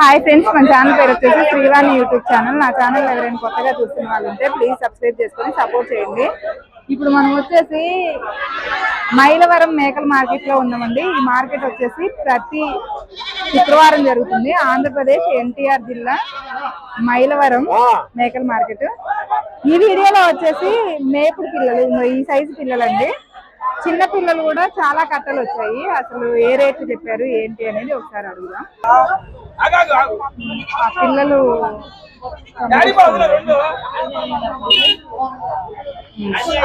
Hi friends మన channel పేరు వచ్చేసి శ్రీవాణి యూట్యూబ్ ఛానల్. నా ఛానల్ ఎవరైనా కొత్తగా చూస్తున్న వాళ్ళు ఉంటే ప్లీజ్ సబ్స్క్రైబ్ చేసుకొని సపోర్ట్ చేయండి. ఇప్పుడు మనం వచ్చేసి మైలవరం మేకల మార్కెట్లో ఉన్నామండి. ఈ మార్కెట్ వచ్చేసి ప్రతి శుక్రవారం జరుగుతుంది. ఆంధ్రప్రదేశ్ ఎన్టీఆర్ జిల్లా మైలవరం మేకల మార్కెట్. ఈ వీడియోలో వచ్చేసి మేపుడు పిల్లలు ఈ సైజు పిల్లలండి. చిన్న పిల్లలు కూడా చాలా కట్టలు వచ్చాయి. అసలు ఏ రేట్ చెప్పారు ఏంటి అనేది ఒకసారి అడుగుదాం. ఆ పిల్లలు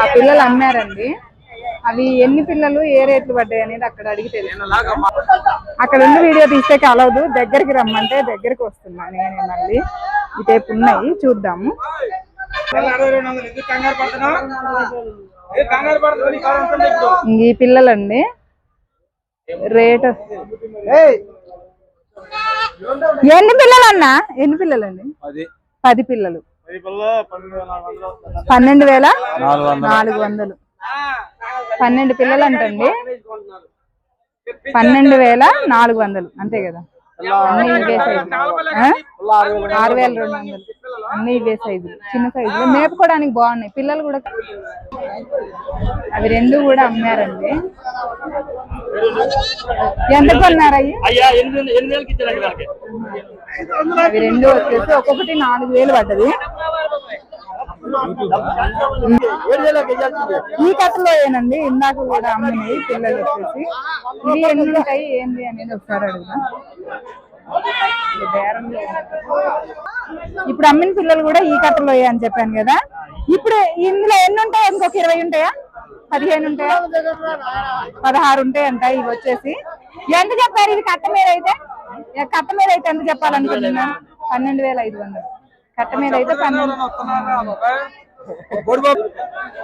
ఆ పిల్లలు అమ్మారండి. అవి ఎన్ని పిల్లలు ఏ రేట్లు పడ్డాయి అనేది అక్కడ అడిగి అక్కడ ఉన్న వీడియో తీస్తే కలవదు దగ్గరికి రమ్మంటే దగ్గరికి వస్తున్నా నేను మళ్ళీ ఇటేపు ఉన్నాయి చూద్దాము. ఈ పిల్లలండి. రేట్ ఎన్ని పిల్లలు అన్నా ఎన్ని పిల్లలండి? పది. పిల్లలు. పన్నెండు వేల నాలుగు వందలు. పన్నెండు పిల్లలు అంటండి పన్నెండు వేల నాలుగు వందలు. అంతే కదా. అన్ని ఆరు వేల రెండు వందలు. అన్ని ఇవే సైజులు చిన్న సైజులు మేపుకోవడానికి బాగున్నాయి. పిల్లలు కూడా అవి రెండు కూడా అమ్మారండి. ఎంత కొన్నారు అయ్యి అయ్యా ఎనిమిది ఎనిమిది వేలకి ఇచ్చారండి వాళ్ళకి. అవి రెండు వచ్చేసి ఒక్కొక్కటి నాలుగు వేలు పడ్డది. ఈ కథలో ఏనండి? ఇందాక కూడా అమ్మినాయి పిల్లలు వచ్చేసి. ఇవి ఎన్ని ఉంటాయి ఏంది అనేది ఒకసారి అడుగుదాం. ఇది బేరంలో ఇప్పుడు అమ్మిన పిల్లలు కూడా ఈ కథలో అని చెప్పాను కదా. ఇప్పుడు ఇందులో ఎన్ని ఉంటాయి? ఇంకొక ఇరవై ఉంటాయా? పదిహేను ఉంటాయా? పదహారు ఉంటాయంట ఇవి వచ్చేసి. ఎంత చెప్పారు ఇది కట్ట మీద అయితే? కట్ట మీద అయితే ఎంత చెప్పాలనుకుంటున్నా? పన్నెండు వేల ఐదు వందలు. కట్ట మీద అయితే పన్నెండు.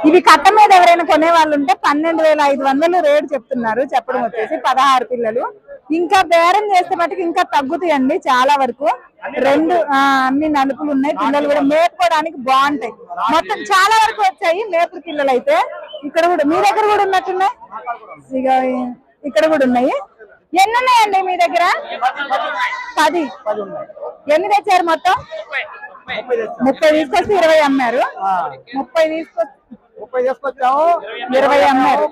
ఇవి కట్ట మీద ఎవరైనా కొనే వాళ్ళు ఉంటే పన్నెండు వేల ఐదు వందలు రేటు చెప్తున్నారు. చెప్పడం వచ్చేసి పదహారు పిల్లలు. ఇంకా బేరం చేస్తే మటుకు ఇంకా తగ్గుతాయండి చాలా వరకు. రెండు అన్ని నలుపులు ఉన్నాయి. పిల్లలు కూడా మేపుకోవడానికి బాగుంటాయి. మొత్తం చాలా వరకు వచ్చాయి మేపుడు పిల్లలు అయితే. ఇక్కడ కూడా మీ దగ్గర కూడా ఉన్నట్టున్నాయి? ఇక ఇక్కడ కూడా ఉన్నాయి. ఎన్ని ఉన్నాయండి మీ దగ్గర? పది. ఎన్ని తెచ్చారు మొత్తం? ముప్పై తీసుకొచ్చి ఇరవై అమ్మారు. ముప్పై తీసుకొచ్చి ముప్పై తీసుకొచ్చాము ఇరవై అమ్మారు.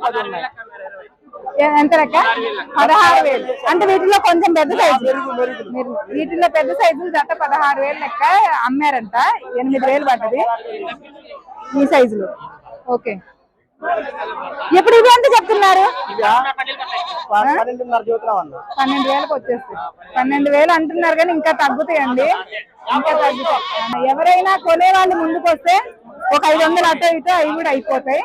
ఎంత లెక్క పదహారు వేలు. అంటే వీటిలో కొంచెం పెద్ద సైజు. మీరు వీటిలో పెద్ద సైజులు జత పదహారు వేలు లెక్క అమ్మారంట. ఎనిమిది వేలు పడ్డది ఈ సైజులో. ఓకే. ఇప్పుడు ఇవి ఎంత చెప్తున్నారు? పన్నెండు వేలకు వచ్చేస్తాయి. పన్నెండు వేలు అంటున్నారు కానీ ఇంకా తగ్గుతాయండి. ఇంకా తగ్గుతాయి. ఎవరైనా కొనే వాళ్ళు ముందుకు వస్తే ఒక ఐదు వందలు అటో ఇటో అవి కూడా అయిపోతాయి.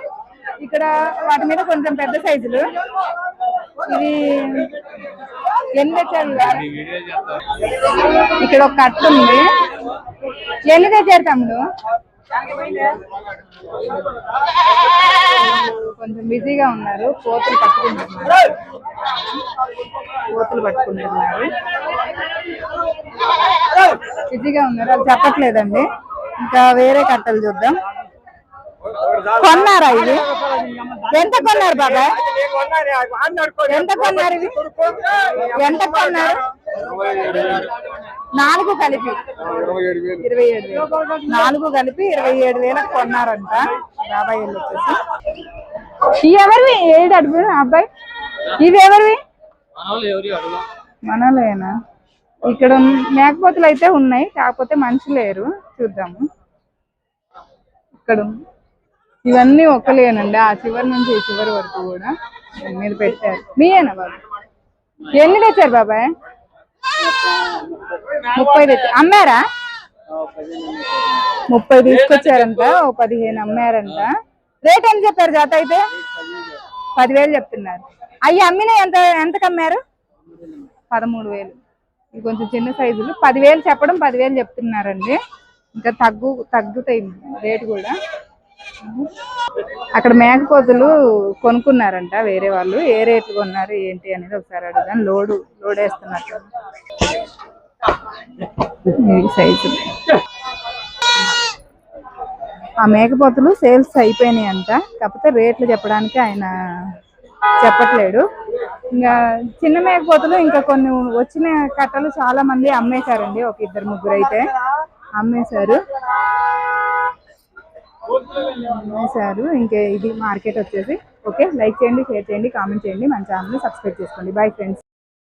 ఇక్కడ వాటి మీద కొంచెం పెద్ద సైజులు. ఇది ఎన్ని తెచ్చారు? ఇక్కడ ఒక కట్ట ఉంది. ఎన్ని తెచ్చారు తమ్ముడు? కొంచెం బిజీగా ఉన్నారు. కోతులు పట్టుకుంటున్నారు. కోతులు పట్టుకుంటున్నారు. బిజీగా ఉన్నారు. అది చెప్పట్లేదండి. ఇంకా వేరే కట్టలు చూద్దాం. కొన్నారా ఇది? ఎంత కొన్నారు బాబాయ్? ఎంత కొన్నారు ఇవి ఎంత కొన్నారు? నాలుగు కలిపి. ఇరవై ఏడు వేలు నాలుగు కలిపి ఇరవై ఏడు వేలకు కొన్నారంట. బాబాయ్ వచ్చేసి. ఎవరివి? ఏడు అడుగు అబ్బాయి? ఇవి ఎవరివి? మనలేనా ఇక్కడ మేకపోతులు అయితే ఉన్నాయి కాకపోతే మనిషి లేరు. చూద్దాము. ఇక్కడ. ఇవన్నీ ఒక్కలేనండి. ఆ చివరి నుంచి ఈ చివరి వరకు కూడా మీరు మీద పెట్టారు. మీయేనా బాబా? ఎన్ని తెచ్చారు బాబాయ్? ముప్పై తెచ్చారు. అమ్మారా? ముప్పై తీసుకొచ్చారంట. ఓ పదిహేను అమ్మారంట. రేట్ ఎంత చెప్పారు జాత అయితే? పదివేలు చెప్తున్నారు. అవి అమ్మిన ఎంత ఎంతకు అమ్మారు? పదమూడు వేలు. ఇవి కొంచెం చిన్న సైజులు. పదివేలు చెప్పడం పదివేలు చెప్తున్నారండి. ఇంకా తగ్గు తగ్గుతాయి రేటు కూడా. అక్కడ మేకపోతులు కొనుక్కున్నారంట వేరే వాళ్ళు. ఏ రేట్లు కొన్నారు ఏంటి అనేది ఒకసారి అడుగుదాం. లోడు లోడ్ వేస్తున్నట్టు సైజు. ఆ మేకపోతులు సేల్స్ అయిపోయినాయి అంట కాకపోతే రేట్లు చెప్పడానికి ఆయన చెప్పట్లేడు. ఇంకా చిన్న మేకపోతులు ఇంకా కొన్ని వచ్చిన కట్టలు చాలా మంది అమ్మేశారండి. ఒక ఇద్దరు ముగ్గురు అయితే అమ్మేశారు. అమ్మేశారు ఇంకా ఇది మార్కెట్ వచ్చేసి. ఓకే లైక్ చేయండి షేర్ చేయండి కామెంట్ చేయండి. మన ఛానల్ని సబ్స్క్రైబ్ చేసుకోండి. Bye friends